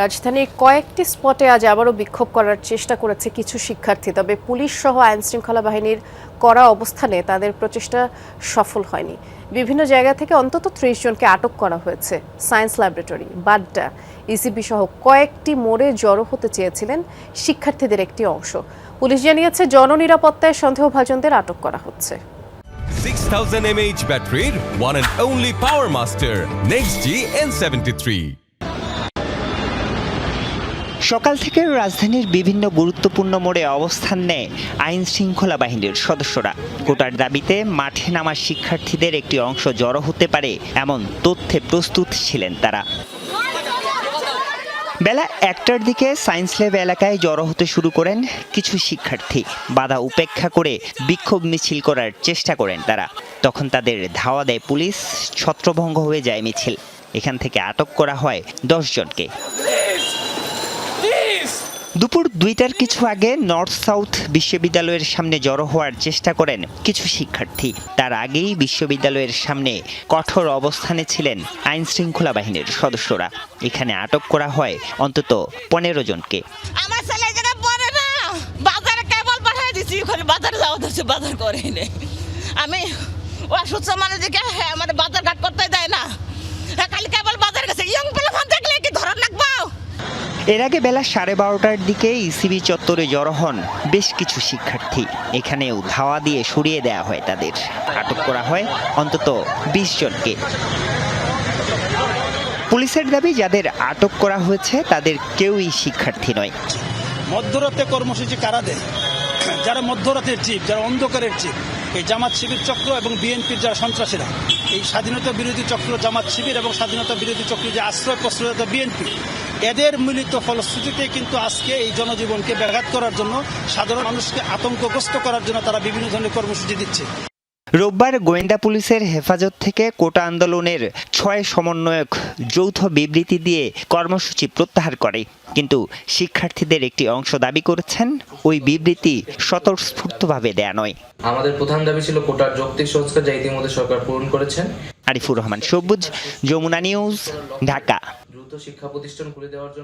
রাজধানীর কয়েকটি স্পটে আজ আবারও বিক্ষোভ করার চেষ্টা করেছে কিছু শিক্ষার্থী, তবে পুলিশ সহ আইন শৃঙ্খলা বাহিনীর কড়া অবস্থানে তাদের প্রচেষ্টা সফল হয়নি। বিভিন্ন জায়গা থেকে অন্তত ত্রিশ জনকে আটক করা হয়েছে। সায়েন্স ল্যাবরেটরি, বাড্ডা ইসিবি সহ কয়েকটি মোড়ে জড়ো হতে চেয়েছিলেন শিক্ষার্থীদের একটি অংশ। পুলিশ জানিয়েছে, জননিরাপত্তায় সন্দেহভাজনদের আটক করা হচ্ছে। 6000 mAh ব্যাটারির one and only power master, next G N73 সকাল থেকে রাজধানীর বিভিন্ন গুরুত্বপূর্ণ মোড়ে অবস্থান নেয় আইন শৃঙ্খলা বাহিনীর সদস্যরা। কোটার দাবিতে মাঠে নামা শিক্ষার্থীদের একটি অংশ জড়ো হতে পারে এমন তথ্যে প্রস্তুত ছিলেন তারা। বেলা একটার দিকে সায়েন্স ল্যাব এলাকায় জড়ো হতে শুরু করেন কিছু শিক্ষার্থী। বাধা উপেক্ষা করে বিক্ষোভ মিছিল করার চেষ্টা করেন তারা। তখন তাদের ধাওয়া দেয় পুলিশ, ছত্রভঙ্গ হয়ে যায় মিছিল। এখান থেকে আটক করা হয় দশ জনকে। দুপুর দুইটার কিছু আগে নর্থ সাউথ বিশ্ববিদ্যালয়ের সামনে জড়ো হওয়ার চেষ্টা করেন কিছু শিক্ষার্থী। তার আগেই বিশ্ববিদ্যালয়ের সামনে কঠোর অবস্থানে ছিলেন আইন শৃঙ্খলা বাহিনীর সদস্যরা। এখানে আটক করা হয় অন্তত পনেরো জনকে। আমার ছেলে পড়ে না। বাজারে কেবল পাঠিয়ে দিছি। ওখানে বাজারে যাওয়া ধরছে বাজার করে নে আমি ও অসুস্থ মানুষকে হ্যাঁ মানে বাজার ঘাট করতে দেয় না হ্যাঁ খালি কেবল বাজার গেছে ইয়ং পেলে ফান থাকলে কি ধরন রাখব এর আগে বেলা সাড়ে বারোটার দিকে ইসিবি চত্বরে জড়ো হন বেশ কিছু শিক্ষার্থী। এখানেও ধাওয়া দিয়ে সরিয়ে দেওয়া হয় তাদের। আটক করা হয় অন্তত বিশ জনকে। পুলিশের দাবি, যাদের আটক করা হয়েছে, তাদের কেউই শিক্ষার্থী নয়। মধ্যরাতে কর্মসূচি কারা দেয়? যারা মধ্যরাতের চিপ যারা অন্ধকারের চিপ এই জামাত শিবির চক্র এবং বিএনপির যারা সন্ত্রাসীরা, এই স্বাধীনতা বিরোধী চক্র জামাত শিবির এবং স্বাধীনতা বিরোধী চক্র যে আশ্রয় প্রশ্রয়ত বিএনপি, এদের মিলিত ফলশ্রুতিতে কিন্তু আজকে এই জনজীবনকে ব্যাঘাত করার জন্য সাধারণ মানুষকে আতঙ্কগ্রস্ত করার জন্য তারা বিভিন্ন ধরনের কর্মসূচি দিচ্ছে। রোববার গোয়েন্দা পুলিশের হেফাজত থেকে কোটা আন্দোলনের ছয় সমন্বয়ক যৌথ বিবৃতি দিয়ে কর্মসূচি প্রত্যাহার করে। কিন্তু শিক্ষার্থীদের একটি অংশ দাবি করেছেন ওই বিবৃতি স্বতঃস্ফূর্তভাবে দেয়া নয়। আমাদের প্রধান দাবি ছিল কোটার যৌক্তিক সংস্কার যা ইতিমধ্যে সরকার পূরণ করেছেন। আরিফুর রহমান সবুজ যমুনা নিউজ ঢাকা। দ্রুত শিক্ষা প্রতিষ্ঠান খুলে দেওয়ার জন্য